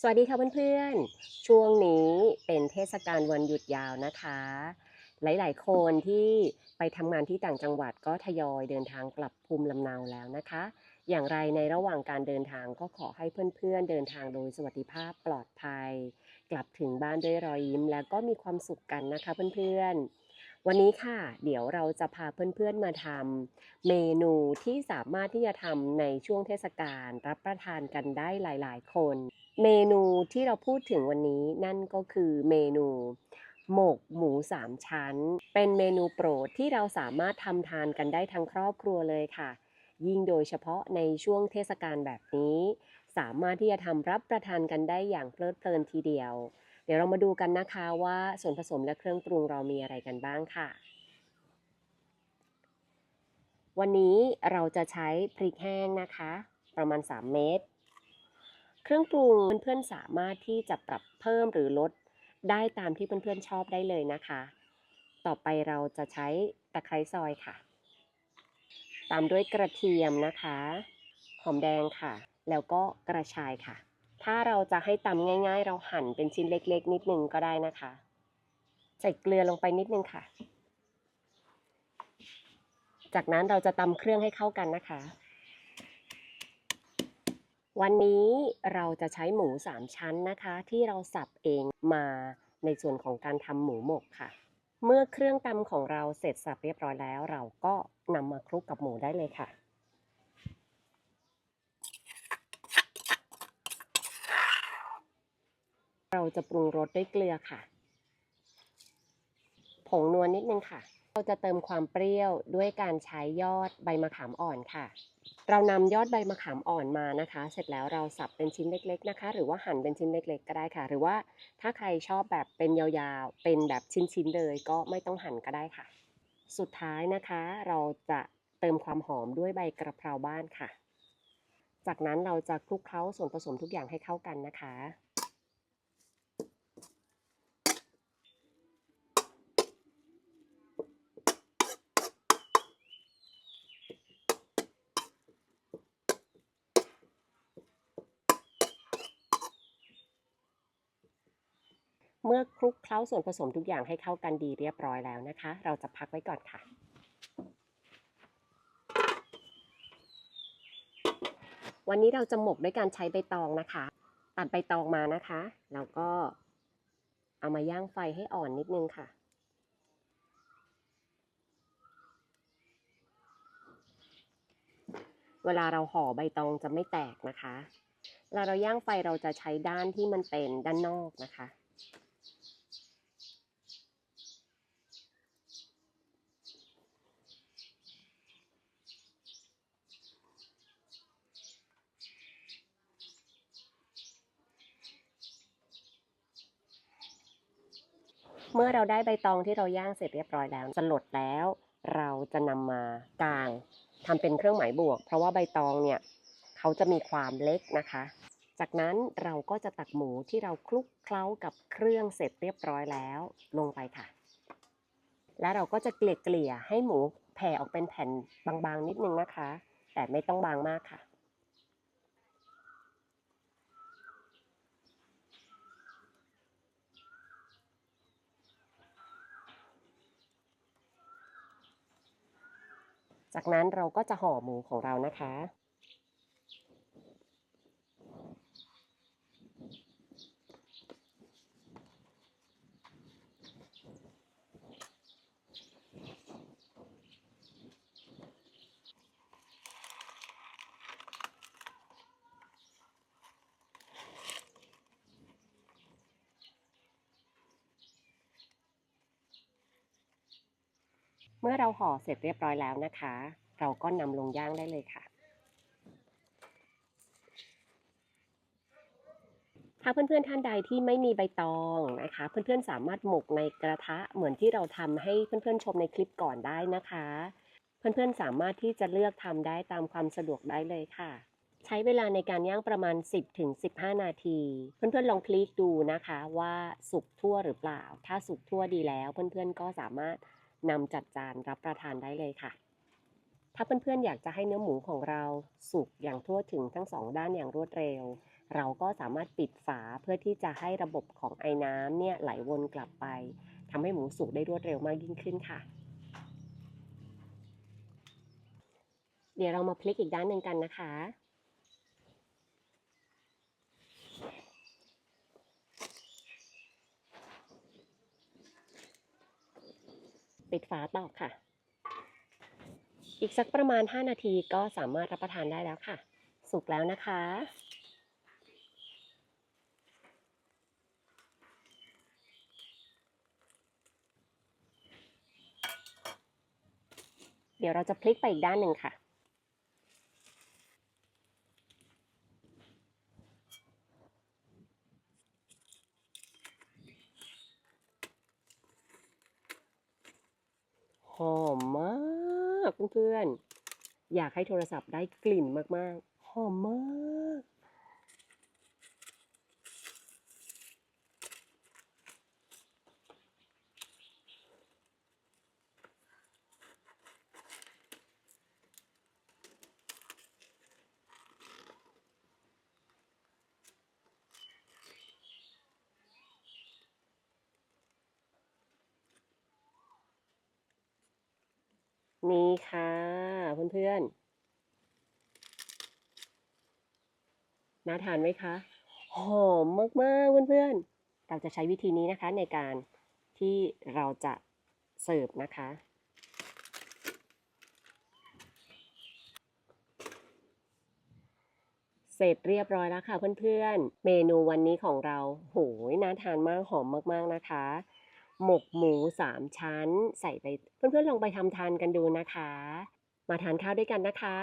สวัสดีค่ะเพื่อนๆ ช่วงนี้เป็นเทศกาลวันหยุดยาวนะคะ หลายๆ คนที่ไปทำงานที่ต่างจังหวัดก็ทยอยเดินทางกลับภูมิลำเนาแล้วนะคะ อย่างไรในระหว่างการเดินทางก็ขอให้เพื่อนๆ เดินทางโดยสวัสดิภาพปลอดภัย กลับถึงบ้านด้วยรอยยิ้มแล้วก็มีความสุขกันนะคะเพื่อนๆวันนี้ค่ะ เดี๋ยวเราจะพาเพื่อนๆมาทำเมนูที่สามารถที่จะทำในช่วงเทศกาลรับประทานกันได้หลายๆ คน เมนูที่เราพูดถึงวันนี้นั่นก็คือเมนู หมกหมูสามชั้น เป็นเมนูโปรดที่เราสามารถทำทานกันได้ทั้งครอบครัวเลยค่ะ ยิ่งโดยเฉพาะในช่วงเทศกาลแบบนี้ สามารถที่จะทำรับประทานกันได้อย่างเพลิดเพลินทีเดียว เดี๋ยวเรามาดูกันนะคะว่าส่วนผสมและเครื่องปรุงเรามีอะไรกันบ้างค่ะวันนี้เราจะใช้พริกแห้งนะคะ ประมาณ 3 เม็ด เครื่องปรุงเพื่อนๆสามารถที่จะปรับเพิ่มหรือลดได้ตามที่เพื่อนๆชอบได้เลยนะคะ ต่อไปเราจะใช้ตะไคร้ซอยค่ะ ตามด้วยกระเทียมนะคะ หอมแดงค่ะ แล้วก็กระชายค่ะ ถ้าเราจะให้ตำง่าย ๆ เราหั่นเป็นชิ้นเล็กๆ นิดนึงก็ได้นะคะ ใส่เกลือลงไปนิดนึงค่ะ จากนั้นเราจะตำเครื่องให้เข้ากันนะคะ วันนี้เราจะใช้หมูสามชั้นนะคะ ที่เราสับเองมาในส่วนของการทำหมูหมกค่ะ เมื่อเครื่องตำของเราเสร็จสับเรียบร้อยแล้ว เราก็นำมาคลุกกับหมูได้เลยค่ะ เราจะปรุงรสด้วยเกลือค่ะ ผงนวลนิดนึงค่ะ เราจะเติมความเปรี้ยวด้วยการใช้ยอดใบมะขามอ่อนค่ะ เรานำยอดใบมะขามอ่อนมานะคะ เสร็จแล้วเราสับเป็นชิ้นเล็ก ๆนะคะ หรือว่าหั่นเป็นชิ้นเล็ก ๆ ก็ได้ค่ะ หรือว่าถ้าใครชอบแบบเป็นยาวๆ เป็นแบบชิ้นๆเลยก็ไม่ต้องหั่นก็ได้ค่ะ สุดท้ายนะคะ เราจะเติมความหอมด้วยใบกระเพราบ้านค่ะ จากนั้นเราจะคลุกเคล้าส่วนผสมทุกอย่างให้เข้ากันนะคะ เมื่อคลุกเคล้าส่วนผสมทุกอย่างให้เข้ากันดีเรียบร้อยแล้วนะคะ เราจะพักไว้ก่อนค่ะ วันนี้เราจะหมกด้วยการใช้ใบตองนะคะ ตัดใบตองมานะคะ แล้วก็เอามาย่างไฟให้อ่อนนิดนึงค่ะเวลาเราห่อใบตองจะไม่แตกนะคะ เวลาเราย่างไฟเราจะใช้ด้านที่มันเป็นด้านนอกนะคะ เมื่อเราได้ใบตองที่เราย่างเสร็จเรียบร้อยแล้วสลดแล้ว เราจะนำมากางทำเป็นเครื่องหมายบวก เพราะว่าใบตองเนี่ยเขาจะมีความเล็กนะคะ จากนั้นเราก็จะตักหมูที่เราคลุกเคล้ากับเครื่องเสร็จเรียบร้อยแล้วลงไปค่ะ แล้วเราก็จะเกลี่ยเกลี่ยให้หมูแผ่ออกเป็นแผ่นบางๆนิดนึงนะคะ แต่ไม่ต้องบางมากค่ะ จากนั้นเราก็จะห่อหมูของเรานะคะ มื่อเราห่อเสร็จเรียบร้อยแล้วนะคะ เราก็นำลงย่างได้เลยค่ะ ถ้าเพื่อนๆท่านใดที่ไม่มีใบตองนะคะ เพื่อนๆสามารถหมกในกระทะเหมือนที่เราทำให้เพื่อนๆชมในคลิปก่อนได้นะคะ เพื่อนๆสามารถที่จะเลือกทำได้ตามความสะดวกได้เลยค่ะใช้เวลาในการย่างประมาณ 10-15 นาที เพื่อนๆลองพลิกดูนะคะว่าสุกทั่วหรือเปล่า ถ้าสุกทั่วดีแล้ว เพื่อนๆก็สามารถ นำจัดจานรับประทานได้เลยค่ะ ถ้าเพื่อนๆอยากจะให้เนื้อหมูของเราสุกอย่างทั่วถึงทั้งสองด้านอย่างรวดเร็ว เราก็สามารถปิดฝาเพื่อที่จะให้ระบบของไอ้น้ำเนี่ยไหลวนกลับไปทำให้หมูสุกได้รวดเร็วมากยิ่งขึ้นค่ะ เดี๋ยวเรามาพลิกอีกด้านหนึ่งกันนะคะ ปิดฝาต่อค่ะ อีกสักประมาณ 5 นาทีก็สามารถรับประทานได้แล้วค่ะ สุกแล้วนะคะ เดี๋ยวเราจะพลิกไปอีกด้านหนึ่งค่ะ หอมมากเพื่อนๆอยากให้โทรศัพท์ได้กลิ่นมากๆ หอมมาก นี่ค่ะเพื่อนๆน่าทานไหมคะ หอมมากๆเพื่อนๆ เราจะใช้วิธีนี้นะคะในการที่เราจะเสิร์ฟนะคะ เสร็จเรียบร้อยแล้วค่ะเพื่อนๆ เมนูวันนี้ของเรา โหยน่าทานมากหอมมากๆนะคะ หมกหมูสามชั้น ใส่ไปเพื่อนๆลองไปทำทานกันดูนะคะ มาทานข้าวด้วยกันนะคะ